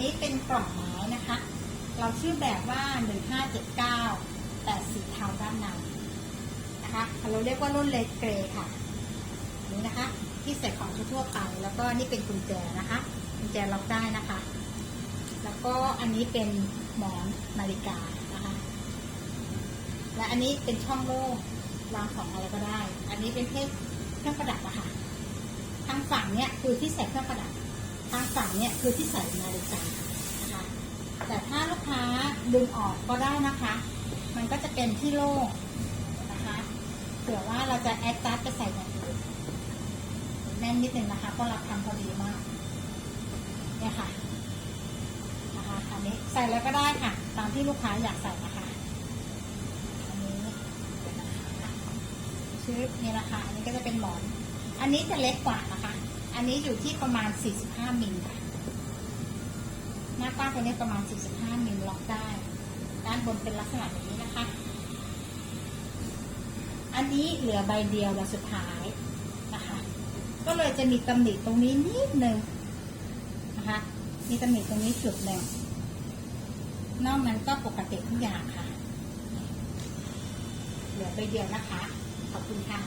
นี้เป็นกล่องไม้นะคะ เราชื่อแบบว่า 1579 แต่สีเทาด้านในนะคะ เราเรียกว่ารุ่นเลดเกรย์ค่ะ นี่นะคะ ที่ใส่ของทั่วๆไป แล้วก็นี่เป็นกุญแจนะคะ กุญแจล็อกได้นะคะ แล้วก็อันนี้เป็นหมอนนาฬิกานะคะ และอันนี้เป็นช่องโล่งวางของอะไรก็ได้ อันนี้เป็นเพศเครื่องประดับอะค่ะ ทางฝั่งเนี่ยคือที่ใส่เครื่องประดับางฝั่งเนี่ยคือที่ใส่นาฬิกานะคะแต่ถ้าลูกค้าดึงออกก็ได้นะคะ มันก็จะเป็นที่โล่งนะคะเผื่อว่าเราจะแอดจัดจะใส่อย่างอื่นแน่นนิดนึงนะคะเพราะเราทำพอดีมากเนี่ยค่ะนะคะอันนี้ใส่แล้วก็ได้ค่ะ ตามที่ลูกค้าอยากใส่นะคะอันนี้ชื่อนี่นะคะ อันนี้ก็จะเป็นหมอน อันนี้จะเล็กกว่านะคะ อันนี้อยู่ที่ประมาณ 45 มิลค่ะ หน้ากว้างตัวนี้ประมาณ 45 มิลล็อกได้ ด้านบนเป็นลักษณะแบบนี้นะคะ อันนี้เหลือใบเดียวและสุดท้ายนะคะ ก็เลยจะมีตำหนิตรงนี้นิดนึงนะคะ มีตำหนิตรงนี้จุดหนึ่งนอกนั้นก็ปกติทุกอย่างค่ะ เหลือใบเดียวนะคะ ขอบคุณค่ะ